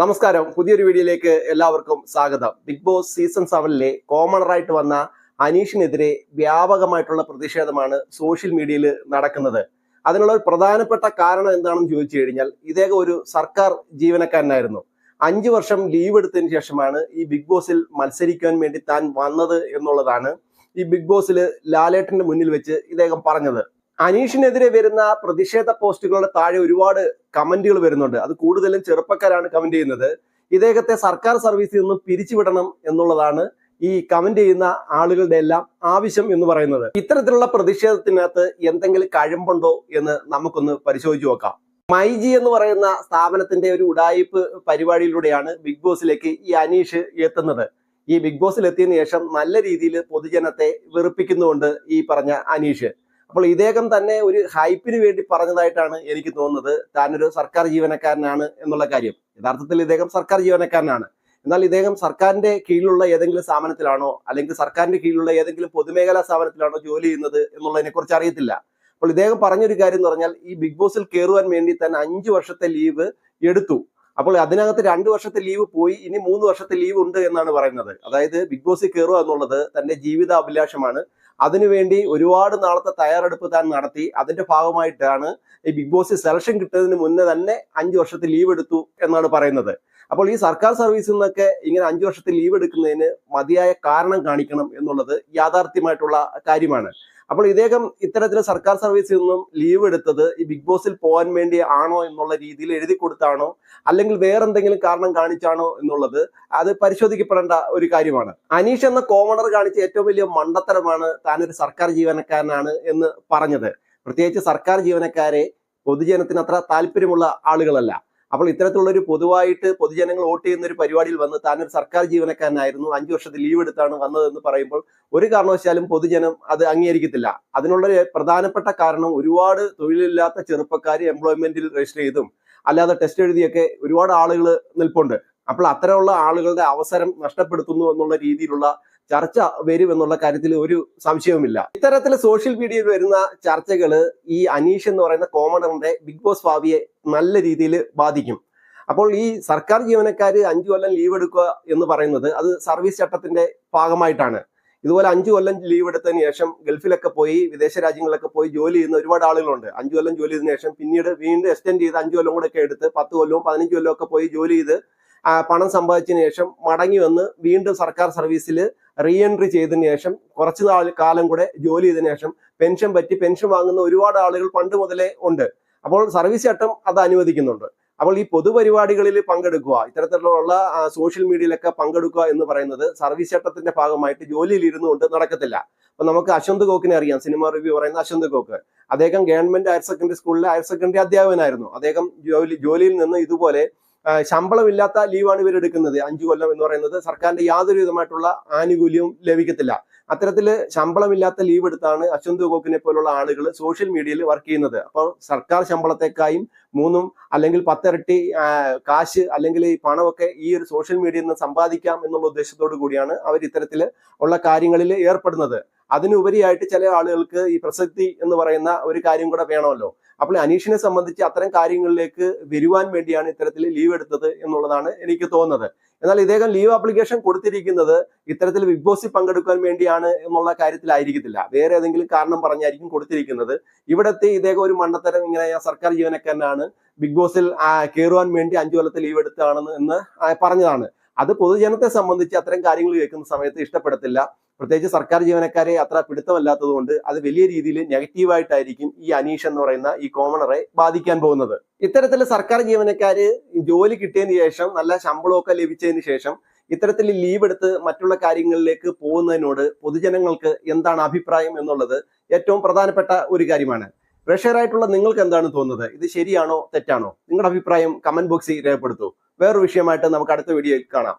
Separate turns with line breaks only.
നമസ്കാരം. പുതിയൊരു വീഡിയോയിലേക്ക് എല്ലാവർക്കും സ്വാഗതം. ബിഗ് ബോസ് സീസൺ സെവനിലെ കോമണറായിട്ട് വന്ന അനീഷിനെതിരെ വ്യാപകമായിട്ടുള്ള പ്രതിഷേധമാണ് സോഷ്യൽ മീഡിയയിൽ നടക്കുന്നത്. അതിനുള്ള ഒരു പ്രധാനപ്പെട്ട കാരണം എന്താണെന്ന് ചോദിച്ചു കഴിഞ്ഞാൽ ഇദ്ദേഹം ഒരു സർക്കാർ ജീവനക്കാരനായിരുന്നു. അഞ്ചു വർഷം ലീവ് എടുത്തതിന് ശേഷമാണ് ഈ ബിഗ് ബോസിൽ മത്സരിക്കാൻ വേണ്ടി താൻ വന്നത് എന്നുള്ളതാണ് ഈ ബിഗ് ബോസിൽ ലാലേട്ടന്റെ മുന്നിൽ വെച്ച് ഇദ്ദേഹം പറഞ്ഞത്. അനീഷിനെതിരെ വരുന്ന പ്രതിഷേധ പോസ്റ്റുകളുടെ താഴെ ഒരുപാട് കമന്റുകൾ വരുന്നുണ്ട്. അത് കൂടുതലും ചെറുപ്പക്കാരാണ് കമന്റ് ചെയ്യുന്നത്. ഇദ്ദേഹത്തെ സർക്കാർ സർവീസിൽ നിന്ന് പിരിച്ചുവിടണം എന്നുള്ളതാണ് ഈ കമന്റ് ചെയ്യുന്ന ആളുകളുടെ എല്ലാം ആവശ്യം എന്ന് പറയുന്നത്. ഇത്തരത്തിലുള്ള പ്രതിഷേധത്തിനകത്ത് എന്തെങ്കിലും കഴമ്പുണ്ടോ എന്ന് നമുക്കൊന്ന് പരിശോധിച്ചു നോക്കാം. മൈജി എന്ന് പറയുന്ന സ്ഥാപനത്തിന്റെ ഒരു ഉടായിപ്പ് പരിപാടിയിലൂടെയാണ് ബിഗ് ബോസിലേക്ക് ഈ അനീഷ് എത്തുന്നത്. ഈ ബിഗ് ബോസിൽ എത്തിയതിനു ശേഷം നല്ല രീതിയിൽ പൊതുജനത്തെ വെറുപ്പിക്കുന്നുണ്ട് ഈ പറഞ്ഞ അനീഷ്. അപ്പോൾ ഇദ്ദേഹം തന്നെ ഒരു ഹൈപ്പിന് വേണ്ടി പറഞ്ഞതായിട്ടാണ് എനിക്ക് തോന്നുന്നത്. താനൊരു സർക്കാർ ജീവനക്കാരനാണ് എന്നുള്ള കാര്യം. യഥാർത്ഥത്തിൽ ഇദ്ദേഹം സർക്കാർ ജീവനക്കാരനാണ്. എന്നാൽ ഇദ്ദേഹം സർക്കാരിന്റെ കീഴിലുള്ള ഏതെങ്കിലും സ്ഥാപനത്തിലാണോ അല്ലെങ്കിൽ സർക്കാരിന്റെ കീഴിലുള്ള ഏതെങ്കിലും പൊതുമേഖലാ സ്ഥാപനത്തിലാണോ ജോലി ചെയ്യുന്നത് എന്നുള്ളതിനെ കുറിച്ച് അറിയത്തില്ല. അപ്പോൾ ഇദ്ദേഹം പറഞ്ഞൊരു കാര്യം എന്ന് പറഞ്ഞാൽ ഈ ബിഗ് ബോസിൽ കയറുവാൻ വേണ്ടി തന്നെ അഞ്ചു വർഷത്തെ ലീവ് എടുത്തു. അപ്പോൾ അതിനകത്ത് രണ്ട് വർഷത്തെ ലീവ് പോയി ഇനി മൂന്ന് വർഷത്തെ ലീവ് ഉണ്ട് എന്നാണ് പറയുന്നത്. അതായത് ബിഗ് ബോസിൽ കയറുക എന്നുള്ളത് തന്റെ ജീവിത അഭിലാഷമാണ് അതിനുവേണ്ടി ഒരുപാട് നാളത്തെ തയ്യാറെടുപ്പ് താൻ നടത്തി. അതിന്റെ ഭാഗമായിട്ടാണ് ഈ ബിഗ് ബോസ് സെലക്ഷൻ കിട്ടുന്നതിന് മുന്നേ തന്നെ അഞ്ചു വർഷത്തെ ലീവ് എടുത്തു എന്നാണ് പറയുന്നത്. അപ്പോൾ ഈ സർക്കാർ സർവീസിൽ നിന്നൊക്കെ ഇങ്ങനെ അഞ്ചു വർഷത്തെ ലീവ് എടുക്കുന്നതിന് മതിയായ കാരണം കാണിക്കണം എന്നുള്ളത് യാഥാർത്ഥ്യമായിട്ടുള്ള കാര്യമാണ്. അപ്പോൾ ഇദ്ദേഹം ഇത്തരത്തിൽ സർക്കാർ സർവീസിൽ നിന്നും ലീവ് എടുത്തത് ഈ ബിഗ് ബോസിൽ പോകാൻ വേണ്ടി ആണോ എന്നുള്ള രീതിയിൽ എഴുതി കൊടുത്താണോ? അല്ലെങ്കിൽ വേറെന്തെങ്കിലും കാരണം കാണിച്ചാണോ എന്നുള്ളത് അത് പരിശോധിക്കപ്പെടേണ്ട ഒരു കാര്യമാണ്. അനീഷ് എന്ന കോമണർ കാണിച്ച ഏറ്റവും വലിയ മണ്ടത്തരമാണ് താനൊരു സർക്കാർ ജീവനക്കാരനാണ് എന്ന് പറഞ്ഞത്. പ്രത്യേകിച്ച് സർക്കാർ ജീവനക്കാരെ പൊതുജനത്തിന് അത്ര താല്പര്യമുള്ള ആളുകളല്ല. അപ്പോൾ ഇത്തരത്തിലുള്ളൊരു പൊതുവായിട്ട് പൊതുജനങ്ങൾ വോട്ട് ചെയ്യുന്ന ഒരു പരിപാടിയിൽ വന്ന് താനൊരു സർക്കാർ ജീവനക്കാരനായിരുന്നു അഞ്ചു വർഷത്തെ ലീവ് എടുത്താണ് വന്നതെന്ന് പറയുമ്പോൾ ഒരു കാരണവശാലും പൊതുജനം അത് അംഗീകരിക്കത്തില്ല. അതിനുള്ള പ്രധാനപ്പെട്ട കാരണം ഒരുപാട് തൊഴിലില്ലാത്ത ചെറുപ്പക്കാർ എംപ്ലോയ്മെന്റിൽ രജിസ്റ്റർ ചെയ്തും അല്ലാതെ ടെസ്റ്റ് എഴുതിയൊക്കെ ഒരുപാട് ആളുകൾ നിൽപ്പുണ്ട്. അപ്പോൾ അത്തരമുള്ള ആളുകളുടെ അവസരം നഷ്ടപ്പെടുത്തുന്നു എന്നുള്ള രീതിയിലുള്ള ചർച്ച വരും എന്നുള്ള കാര്യത്തിൽ ഒരു സംശയവുമില്ല. ഇത്തരത്തിൽ സോഷ്യൽ മീഡിയയിൽ വരുന്ന ചർച്ചകൾ ഈ അനീഷ് എന്ന് പറയുന്ന കോമണറിന്റെ ബിഗ് ബോസ് ഭാവിയെ നല്ല രീതിയിൽ ബാധിക്കും. അപ്പോൾ ഈ സർക്കാർ ജീവനക്കാർ അഞ്ചു കൊല്ലം ലീവ് എടുക്കുക എന്ന് പറയുന്നത് അത് സർവീസ് ചട്ടത്തിന്റെ ഭാഗമായിട്ടാണ്. ഇതുപോലെ അഞ്ചു കൊല്ലം ലീവ് എടുത്തതിന് ശേഷം ഗൾഫിലൊക്കെ പോയി വിദേശ രാജ്യങ്ങളിലൊക്കെ പോയി ജോലി ചെയ്യുന്ന ഒരുപാട് ആളുകളുണ്ട്. അഞ്ചു കൊല്ലം ജോലി ചെയ്തതിനു ശേഷം പിന്നീട് വീണ്ടും എക്സ്റ്റെൻഡ് ചെയ്ത് അഞ്ചു കൊല്ലം കൂടെ ഒക്കെ എടുത്ത് പത്ത് കൊല്ലവും പതിനഞ്ച് കൊല്ലവും ഒക്കെ പോയി ജോലി ചെയ്ത് പണം സമ്പാദിച്ചതിന് ശേഷം മടങ്ങി വന്ന് വീണ്ടും സർക്കാർ സർവീസിൽ റീ എൻട്രി ചെയ്തതിന് ശേഷം കുറച്ച് നാൾ കാലം കൂടെ ജോലി ചെയ്തതിനു ശേഷം പെൻഷൻ പറ്റി പെൻഷൻ വാങ്ങുന്ന ഒരുപാട് ആളുകൾ പണ്ട് മുതലേ ഉണ്ട്. അപ്പോൾ സർവീസ് ചട്ടം അത് അനുവദിക്കുന്നുണ്ട്. അപ്പോൾ ഈ പൊതുപരിപാടികളിൽ പങ്കെടുക്കുക ഇത്തരത്തിലുള്ള സോഷ്യൽ മീഡിയയിലൊക്കെ പങ്കെടുക്കുക എന്ന് പറയുന്നത് സർവീസ് ചട്ടത്തിന്റെ ഭാഗമായിട്ട് ജോലിയിൽ ഇരുന്നുകൊണ്ട് നടക്കത്തില്ല. അപ്പൊ നമുക്ക് അശ്വന്ത് ഗോക്കിനെ അറിയാം. സിനിമ റിവ്യൂ പറയുന്ന അശ്വന്ത് ഗോക്ക് അദ്ദേഹം ഗവൺമെന്റ് ഹയർ സെക്കൻഡറി സ്കൂളിലെ ഹയർ സെക്കൻഡറി അധ്യാപകനായിരുന്നു. അദ്ദേഹം ജോലി ജോലിയിൽ നിന്ന് ഇതുപോലെ ശമ്പളമില്ലാത്ത ലീവാണ് ഇവർ എടുക്കുന്നത്. അഞ്ചു കൊല്ലം എന്ന് പറയുന്നത് സർക്കാരിന്റെ യാതൊരു വിധമായിട്ടുള്ള ആനുകൂല്യവും ലഭിക്കത്തില്ല. അത്തരത്തിൽ ശമ്പളമില്ലാത്ത ലീവ് എടുത്താണ് അശ്വന്ത് ഗോക്കിനെ പോലുള്ള ആളുകൾ സോഷ്യൽ മീഡിയയിൽ വർക്ക് ചെയ്യുന്നത്. അപ്പോൾ സർക്കാർ ശമ്പളത്തെക്കായും മൂന്നും അല്ലെങ്കിൽ പത്തിരട്ടി കാശ് അല്ലെങ്കിൽ ഈ പണമൊക്കെ ഈ ഒരു സോഷ്യൽ മീഡിയയിൽ നിന്ന് സമ്പാദിക്കാം എന്നുള്ള ഉദ്ദേശത്തോടു കൂടിയാണ് അവർ ഇത്തരത്തിൽ ഉള്ള കാര്യങ്ങളിൽ ഏർപ്പെടുന്നത്. അതിനുപരിയായിട്ട് ചില ആളുകൾക്ക് ഈ പ്രസക്തി എന്ന് പറയുന്ന ഒരു കാര്യം കൂടെ വേണമല്ലോ. അപ്പോൾ അനീഷിനെ സംബന്ധിച്ച് അത്തരം കാര്യങ്ങളിലേക്ക് വരുവാൻ വേണ്ടിയാണ് ഇത്തരത്തിൽ ലീവ് എടുത്തത് എന്നുള്ളതാണ് എനിക്ക് തോന്നുന്നത്. എന്നാൽ ഇദ്ദേഹം ലീവ് ആപ്ലിക്കേഷൻ കൊടുത്തിരിക്കുന്നത് ഇത്തരത്തിൽ ബിഗ് ബോസിൽ പങ്കെടുക്കാൻ വേണ്ടിയാണ് എന്നുള്ള കാര്യത്തിലായിരിക്കത്തില്ല. വേറെ ഏതെങ്കിലും കാരണം പറഞ്ഞായിരിക്കും കൊടുത്തിരിക്കുന്നത്. ഇവിടത്തെ ഇദ്ദേഹം ഒരു മണ്ണത്തരം ഇങ്ങനെ സർക്കാർ ജീവനക്കാരനാണ്. ബിഗ് ബോസിൽ കയറുവാൻ വേണ്ടി അഞ്ചു കൊല്ലത്തെ ലീവ് എടുത്താണെന്ന് എന്ന് പറഞ്ഞതാണ്. അത് പൊതുജനത്തെ സംബന്ധിച്ച് അത്തരം കാര്യങ്ങൾ കേൾക്കുന്ന സമയത്ത് ഇഷ്ടപ്പെടത്തില്ല. പ്രത്യേകിച്ച് സർക്കാർ ജീവനക്കാരെ അത്ര പിടുത്തമല്ലാത്തത് കൊണ്ട് അത് വലിയ രീതിയിൽ നെഗറ്റീവായിട്ടായിരിക്കും ഈ അനീഷ് എന്ന് പറയുന്ന ഈ കോമണറെ ബാധിക്കാൻ പോകുന്നത്. ഇത്തരത്തിൽ സർക്കാർ ജീവനക്കാര് ജോലി കിട്ടിയതിന് ശേഷം നല്ല ശമ്പളമൊക്കെ ലഭിച്ചതിന് ശേഷം ഇത്തരത്തിൽ ലീവ് എടുത്ത് മറ്റുള്ള കാര്യങ്ങളിലേക്ക് പോകുന്നതിനോട് പൊതുജനങ്ങൾക്ക് എന്താണ് അഭിപ്രായം എന്നുള്ളത് ഏറ്റവും പ്രധാനപ്പെട്ട ഒരു കാര്യമാണ്. പ്രഷറായിട്ടുള്ള നിങ്ങൾക്ക് എന്താണ് തോന്നുന്നത്? ഇത് ശരിയാണോ തെറ്റാണോ? നിങ്ങളുടെ അഭിപ്രായം കമന്റ് ബോക്സിൽ രേഖപ്പെടുത്തൂ. വേറൊരു വിഷയമായിട്ട് നമുക്ക് അടുത്ത വീഡിയോയിൽ കാണാം.